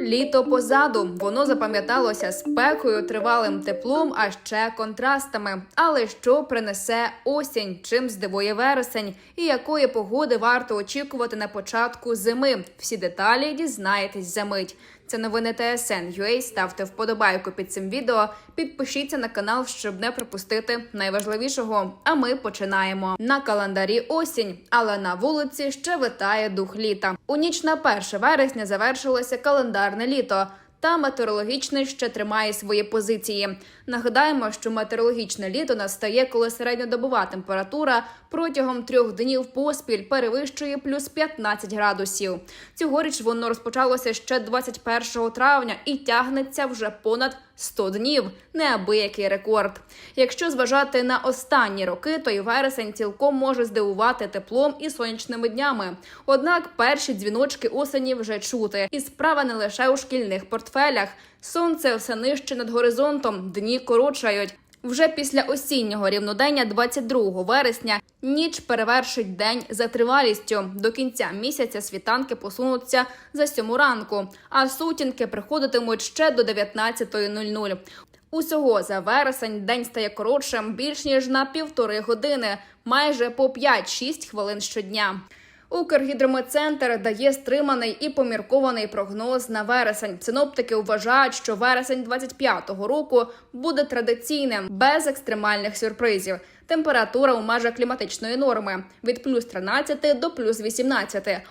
Літо позаду воно запам'яталося спекою, тривалим теплом, а ще контрастами. Але що принесе осінь? Чим здивує вересень? І якої погоди варто очікувати на початку зими? Всі деталі дізнаєтесь за мить. Це новини ТСН UA. Ставте вподобайку під цим відео. Підпишіться на канал, щоб не пропустити найважливішого. А ми починаємо на календарі осінь, але на вулиці ще витає дух літа. У ніч на 1 вересня завершилося календарне літо. Та метеорологічний ще тримає свої позиції. Нагадаємо, що метеорологічне літо настає, коли середньодобова температура протягом трьох днів поспіль перевищує плюс 15 градусів. Цьогоріч воно розпочалося ще 21 травня і тягнеться вже понад 100 днів. Неабиякий рекорд. Якщо зважати на останні роки, то і вересень цілком може здивувати теплом і сонячними днями. Однак перші дзвіночки осені вже чути, і справа не лише у шкільних портфелях. Сонце все нижче над горизонтом, дні коротшають. Вже після осіннього рівнодення 22 вересня ніч перевершить день за тривалістю. До кінця місяця світанки посунуться за сьому ранку, а сутінки приходитимуть ще до 19.00. Усього за вересень день стає коротшим більш ніж на півтори години, майже по 5-6 хвилин щодня. Укргідрометцентр дає стриманий і поміркований прогноз на вересень. Синоптики вважають, що вересень 25-го року буде традиційним, без екстремальних сюрпризів. Температура у межах кліматичної норми від плюс 13 до плюс 18.